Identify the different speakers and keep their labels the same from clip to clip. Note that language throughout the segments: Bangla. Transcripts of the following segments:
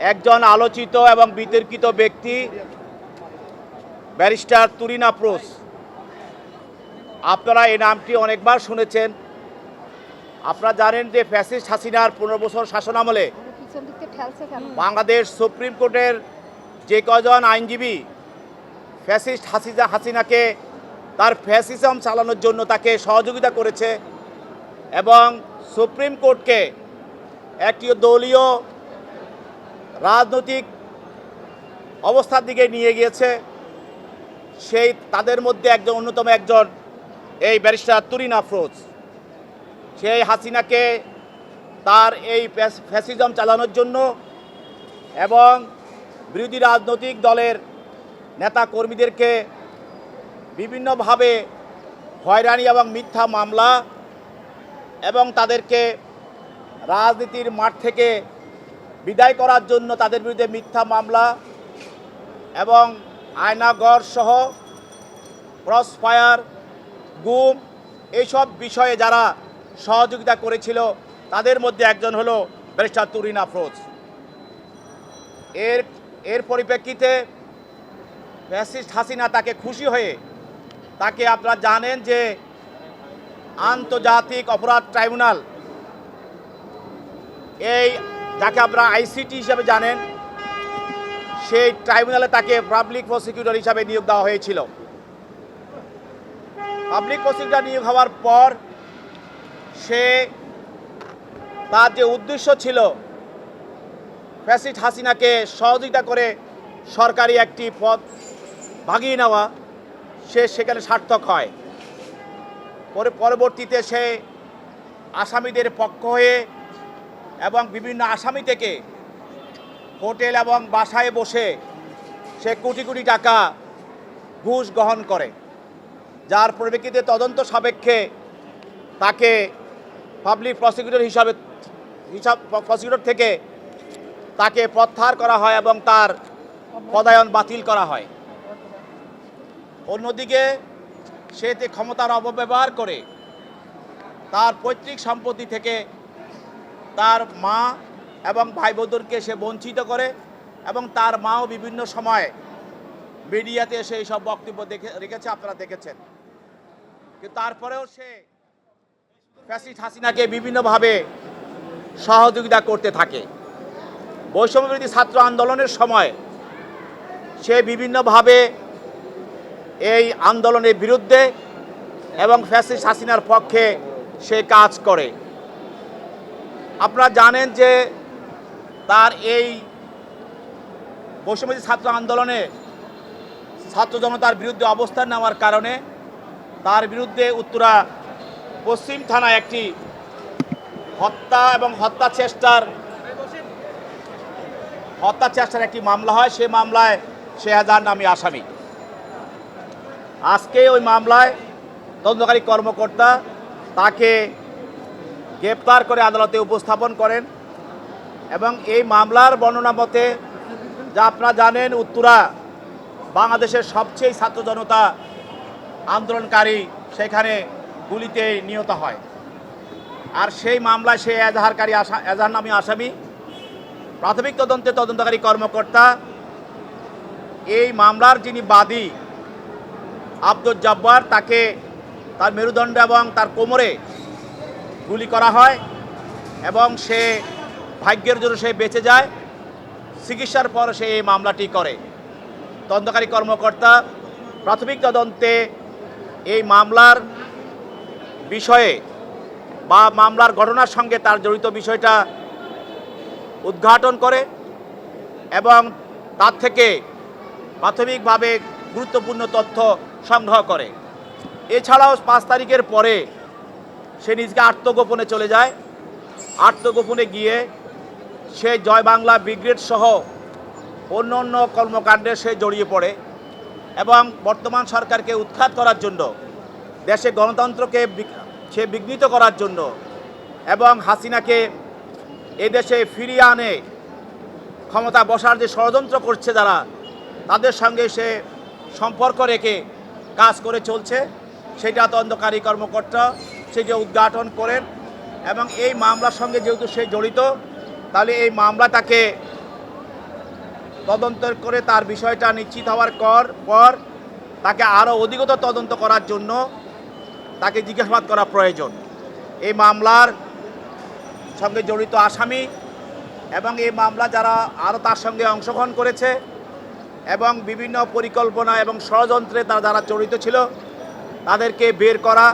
Speaker 1: একজন আলোচিত এবং বিতর্কিত ব্যক্তি, ব্যারিস্টার তুরিন আফরোজ আপনারা এই নামটি অনেকবার শুনেছেন। আপনারা জানেন যে ফ্যাসিস্ট হাসিনার পনেরো বছর শাসনামলে বাংলাদেশ সুপ্রিম কোর্টের যে কজন আইনজীবী ফ্যাসিস্ট হাসিজা হাসিনাকে তার ফ্যাসিজম চালানোর জন্য তাকে সহযোগিতা করেছে এবং সুপ্রিম কোর্টকে একটি দলীয় রাজনৈতিক অবস্থার দিকে নিয়ে গিয়েছে। সেই তাদের মধ্যে একজন অন্যতম একজন এই ব্যারিস্টার তুরিন আফরোজ। সেই হাসিনাকে তার এই ফ্যাসিজম চালানোর জন্য এবং বিরোধী রাজনৈতিক দলের নেতা কর্মীদেরকে বিভিন্নভাবে হয়রানি এবং মিথ্যা মামলা এবং তাদেরকে রাজনীতির মাঠ থেকে বিদায় করার জন্য তাদের বিরুদ্ধে মিথ্যা মামলা এবং আয়নাগর সহ ক্রস ফায়ার গুম এইসব বিষয়ে যারা সহযোগিতা করেছিল, তাদের মধ্যে একজন হলো ব্যারিস্টার তুরিন আফরোজ। এর এর পরিপ্রেক্ষিতে ফ্যাসিস্ট হাসিনা তাকে খুশি হয়ে, তাকে আপনারা জানেন যে আন্তর্জাতিক অপরাধ ট্রাইব্যুনাল এই যাকে আপনারা আইসিটি হিসাবে জানেন, সেই ট্রাইব্যুনালে তাকে পাবলিক প্রসিকিউটর হিসাবে নিয়োগ দেওয়া হয়েছিল। পাবলিক প্রসিকিউটর নিয়োগ হওয়ার পর সে তার যে উদ্দেশ্য ছিল, ফ্যাসিস্ট হাসিনাকে সহযোগিতা করে সরকারি একটি পদ ভাগিয়ে নেওয়া, সে সেখানে সার্থক হয়। পরে পরবর্তীতে সে আসামিদের পক্ষ হয়ে বিভিন্ন আসামি থেকে হোটেল এবং বাসায় বসে সে কোটি কোটি টাকা ঘুষ গ্রহণ করে। যার পরিপ্রেক্ষিতে তদন্ত সাপেক্ষে তাকে পাবলিক প্রসিকিউটর হিসাবে হিসাব প্রসিকিউটর থেকে তাকে প্রত্যাহার করা হয় এবং তার পদায়ন বাতিল করা হয়। অন্যদিকে সে ক্ষমতার অপব্যবহার করে, তার পৈতৃক সম্পত্তি থেকে তার মা এবং ভাই বোনদেরকে সে বঞ্চিত করে এবং তার মাও বিভিন্ন সময়ে মিডিয়াতে এসে সব বক্তব্য দেখে, রেখেছে, আপনারা দেখেছেন। কিন্তু তারপরেও সে ফ্যাসিস্ট হাসিনাকে বিভিন্নভাবে সহযোগিতা করতে থাকে। বৈষম্যবিরোধী ছাত্র আন্দোলনের সময় সে বিভিন্নভাবে এই আন্দোলনের বিরুদ্ধে এবং ফ্যাসিস্ট হাসিনার পক্ষে সে কাজ করে। আপনারা জানেন যে তার এই বৈষম্যবিরোধী ছাত্র আন্দোলনে ছাত্র জনতার বিরুদ্ধে অবস্থান নেওয়ার কারণে তার বিরুদ্ধে উত্তরা পশ্চিম থানায় একটি হত্যা এবং হত্যা চেষ্টার হত্যা চেষ্টার একটি মামলা হয়। সেই মামলায় সে হাজার নামী আসামি। আজকে ওই মামলায় তদন্তকারী কর্মকর্তা তাকে গ্রেপ্তার করে আদালতে উপস্থাপন করেন এবং এই মামলার বর্ণনা মতে, যা আপনারা জানেন, উত্তরা বাংলাদেশের সবচেয়ে ছাত্র জনতা আন্দোলনকারী সেখানে গুলিতে নিহত হয়। আর সেই মামলায় সে এজাহারকারী আসা এজাহার নামী আসামি। প্রাথমিক তদন্তে তদন্তকারী কর্মকর্তা, এই মামলার যিনি বাদী, আব্দুল জব্বার, তাকে তার মেরুদণ্ড এবং তার কোমরে গুলি করা হয় এবং সে ভাগ্যের জন্য সে বেঁচে যায়। চিকিৎসার পর সে এই মামলাটি করে। তদন্তকারী কর্মকর্তা প্রাথমিক তদন্তে এই মামলার বিষয়ে বা মামলার ঘটনার সঙ্গে তার জড়িত বিষয়টা উদ্ঘাটন করে এবং তার থেকে প্রাথমিকভাবে গুরুত্বপূর্ণ তথ্য সংগ্রহ করে। এছাড়াও পাঁচ তারিখের পরে সে নিজকে আত্মগোপনে চলে যায়। আত্মগোপনে গিয়ে সে জয় বাংলা ব্রিগেড সহ অন্য অন্য কর্মকাণ্ডে সে জড়িয়ে পড়ে এবং বর্তমান সরকারকে উৎখাত করার জন্য, দেশে গণতন্ত্রকে সে বিঘ্নিত করার জন্য এবং হাসিনাকে এদেশে ফিরিয়ে আনে, ক্ষমতা বসার যে ষড়যন্ত্র করছে যারা, তাদের সঙ্গে সে সম্পর্ক রেখে কাজ করে চলছে। সেটা তদন্তকারী কর্মকর্তা সেটা উদ্ঘাটন করেন এবং এই মামলার সঙ্গে যেহেতু সে জড়িত, তাহলে এই মামলা তাকে তদন্ত করে তার বিষয়টা নিশ্চিত হওয়ার পর পর তাকে আরও অধিকতর তদন্ত করার জন্য তাকে জিজ্ঞাসাবাদ করা প্রয়োজন। এই মামলার সঙ্গে জড়িত আসামি এবং এই মামলা যারা আরও তার সঙ্গে অংশগ্রহণ করেছে এবং বিভিন্ন পরিকল্পনা এবং ষড়যন্ত্রে তারা যারা জড়িত ছিল, তাদেরকে বের করা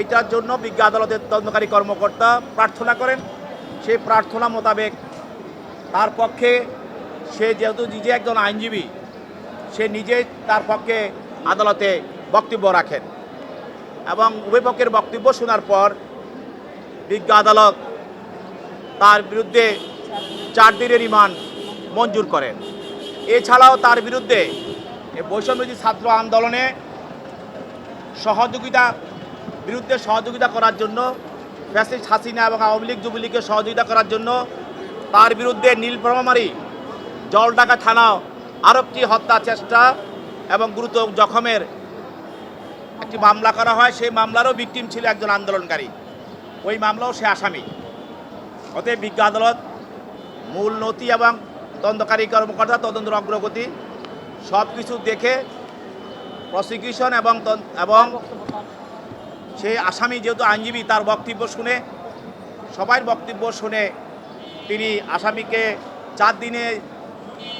Speaker 1: এটার জন্য বিজ্ঞ আদালতের তদন্তকারী কর্মকর্তা প্রার্থনা করেন। সেই প্রার্থনা মোতাবেক তার পক্ষে সে যেহেতু নিজে একজন আইনজীবী, সে নিজে তার পক্ষে আদালতে বক্তব্য রাখেন এবং উভয় পক্ষের বক্তব্য শোনার পর বিজ্ঞ আদালত তার বিরুদ্ধে চার দিনের রিমান্ড মঞ্জুর করেন। এছাড়াও তার বিরুদ্ধে বৈষম্যবিরোধী ছাত্র আন্দোলনে সহযোগিতা বিরুদ্ধে সহযোগিতা করার জন্য, ফ্যাসিস্ট হাসিনা এবং আওয়ামী লীগ যুবলীগকে সহযোগিতা করার জন্য তার বিরুদ্ধে নীলফামারী জলঢাকা থানা আরবটি হত্যা চেষ্টা এবং গুরুতর জখমের একটি মামলা করা হয়। সেই মামলারও ভিকটিম ছিল একজন আন্দোলনকারী। ওই মামলাও সে আসামি। অতএব বিজ্ঞ আদালত, মূল নথি এবং তদন্তকারী কর্মকর্তা, তদন্তের অগ্রগতি সব কিছু দেখে প্রসিকিউশন এবং এবং সেই আসামি যেহেতু আইনজীবী, তার বক্তব্য শুনে সবার বক্তব্য শুনে তিনি আসামিকে চার দিনে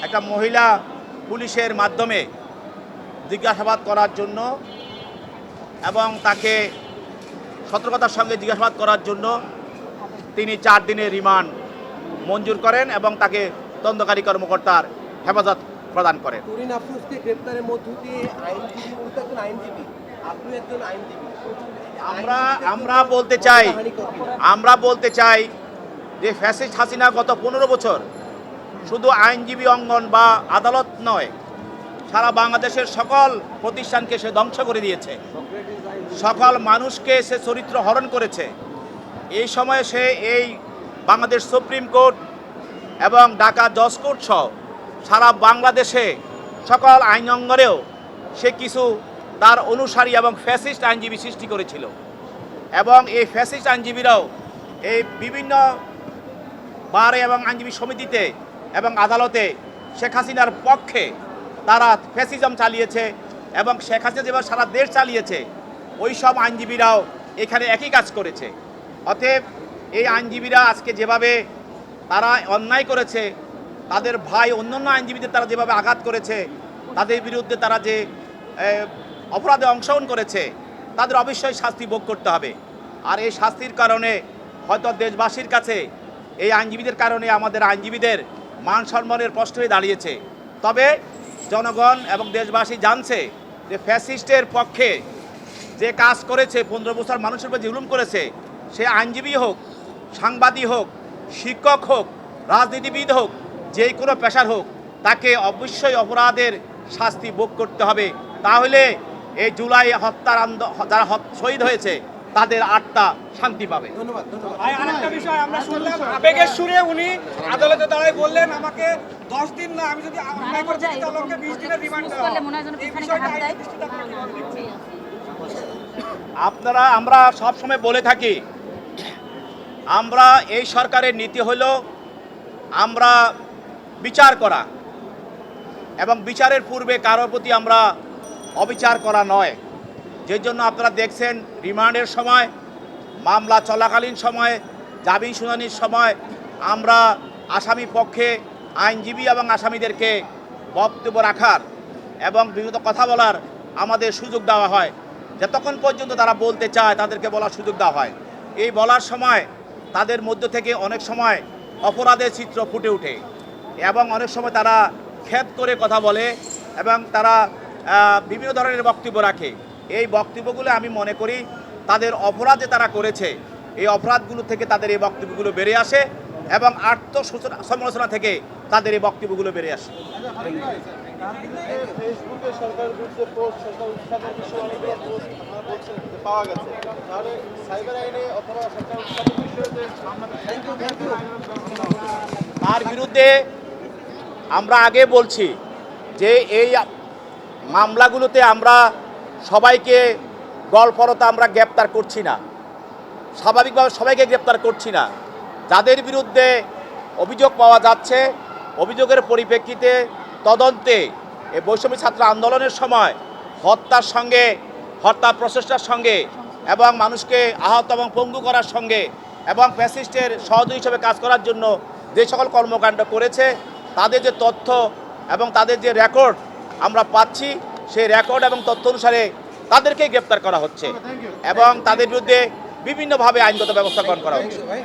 Speaker 1: একটা মহিলা পুলিশের মাধ্যমে জিজ্ঞাসাবাদ করার জন্য এবং তাকে সতর্কতার সঙ্গে জিজ্ঞাসাবাদ করার জন্য তিনি চার দিনের রিমান্ড মঞ্জুর করেন এবং তাকে তদন্তকারী কর্মকর্তার হেফাজত প্রদান করেন।
Speaker 2: গ্রেপ্তারের মধ্য দিয়ে আইনজীবী আইনজীবী আপনি একজন আইনজীবী।
Speaker 1: আমরা আমরা বলতে চাই, আমরা বলতে চাই যে ফ্যাসিস্ট হাসিনা গত পনেরো বছর শুধু আইনজীবী অঙ্গন বা আদালত নয়, সারা বাংলাদেশের সকল প্রতিষ্ঠানকে সে ধ্বংস করে দিয়েছে। সকল মানুষকে সে চরিত্র হরণ করেছে। এই সময়ে সে এই বাংলাদেশ সুপ্রিম কোর্ট এবং ঢাকা জজ কোর্ট সহ সারা বাংলাদেশে সকল আইন অঙ্গনেও সে কিছু তার অনুসারী এবং ফ্যাসিস্ট আইনজীবী সৃষ্টি করেছিল। এবং এই ফ্যাসিস্ট আইনজীবীরাও এই বিভিন্ন বারে এবং আইনজীবী সমিতিতে এবং আদালতে শেখ হাসিনার পক্ষে তারা ফ্যাসিজম চালিয়েছে এবং শেখ হাসিনা যেভাবে সারা দেশ চালিয়েছে ওই সব আইনজীবীরাও এখানে একই কাজ করেছে। অতএব এই আইনজীবীরা আজকে যেভাবে তারা অন্যায় করেছে, তাদের ভাই অন্যান্য আইনজীবীদের তারা যেভাবে আঘাত করেছে, তাদের বিরুদ্ধে তারা যে অপরাধে অংশগ্রহণ করেছে, তাদের অবশ্যই শাস্তি ভোগ করতে হবে। আর এই শাস্তির কারণে হয়তো দেশবাসীর কাছে এই আইনজীবীদের কারণে আমাদের আইনজীবীদের মান সম্মানের প্রশ্ন হয়ে দাঁড়িয়েছে। তবে জনগণ এবং দেশবাসী জানছে যে ফ্যাসিস্টের পক্ষে যে কাজ করেছে, পনেরো বছর মানুষের উপর জুলুম করেছে, সে আইনজীবী হোক, সাংবাদিক হোক, শিক্ষক হোক, রাজনীতিবিদ হোক, যে কোনো পেশার হোক, তাকে অবশ্যই অপরাধের শাস্তি ভোগ করতে হবে। তাহলে এই জুলাই হত্যার আন্দ যারা শহীদ হয়েছে তাদের আত্মা শান্তি পাবে
Speaker 2: ধন্যবাদ ধন্যবাদ
Speaker 3: আরেকটা বিষয় আমরা শুনলাম আবেগের সুরে উনি আদালতে দাঁড়ায় বললেন আমাকে দশ দিন না আমি যদি অন্যায় করতে
Speaker 4: যায়,
Speaker 3: তাহলে আমাকে বিশ দিনের রিমান্ড
Speaker 4: মিস
Speaker 3: দেওয়া
Speaker 4: করলে
Speaker 3: হবে।
Speaker 4: যেন
Speaker 3: এই বিষয়টা
Speaker 4: হাত দেয়।
Speaker 3: আইনের দৃষ্টিতে আপনারা
Speaker 1: আমরা সবসময় বলে থাকি আমরা এই সরকারের নীতি হল আমরা বিচার করা এবং বিচারের পূর্বে কারোর প্রতি আমরা অবিচার করা নয়। যে জন্য আপনারা দেখছেন রিমান্ডের সময়, মামলা চলাকালীন সময়ে, জামিন শুনানির সময়, আমরা আসামি পক্ষে আইনজীবী এবং আসামিদেরকে বক্তব্য রাখার এবং বিভিন্ন কথা বলার আমাদের সুযোগ দেওয়া হয়। যতক্ষণ পর্যন্ত তারা বলতে চায়, তাদেরকে বলার সুযোগ দেওয়া হয়। এই বলার সময় তাদের মধ্য থেকে অনেক সময় অপরাধের চিত্র ফুটে ওঠে এবং অনেক সময় তারা খেদ করে কথা বলে এবং তারা বিভিন্ন ধরনের বক্তব্য রাখে। এই বক্তব্যগুলো আমি মনে করি তাদের অপরাধে তারা করেছে এই অপরাধগুলো থেকে তাদের এই বক্তব্যগুলো বেড়ে আসে এবং আত্ম সমালোচনা থেকে তাদের এই বক্তব্যগুলো বেড়ে আসে। তার বিরুদ্ধে আমরা আগে বলছি যে এই মামলাগুলোতে আমরা সবাইকে গল্পরতা আমরা গ্রেপ্তার করছি না। স্বাভাবিকভাবে সবাইকে গ্রেপ্তার করছি না। যাদের বিরুদ্ধে অভিযোগ পাওয়া যাচ্ছে, অভিযোগের পরিপ্রেক্ষিতে তদন্তে এই বৈষম্য ছাত্র আন্দোলনের সময় হত্যার সঙ্গে হত্যা প্রচেষ্টার সঙ্গে এবং মানুষকে আহত এবং পঙ্গু করার সঙ্গে এবং ফ্যাসিস্টের সহযোগী হিসেবে কাজ করার জন্য যে সকল কর্মকাণ্ড করেছে, তাদের যে তথ্য এবং তাদের যে রেকর্ড আমরা পাচ্ছি সেই রেকর্ড এবং তথ্য অনুসারে তাদেরকে গ্রেপ্তার করা হচ্ছে এবং তাদের বিরুদ্ধে বিভিন্নভাবে আইনগত ব্যবস্থা গ্রহণ করা হচ্ছে।
Speaker 2: ভাই।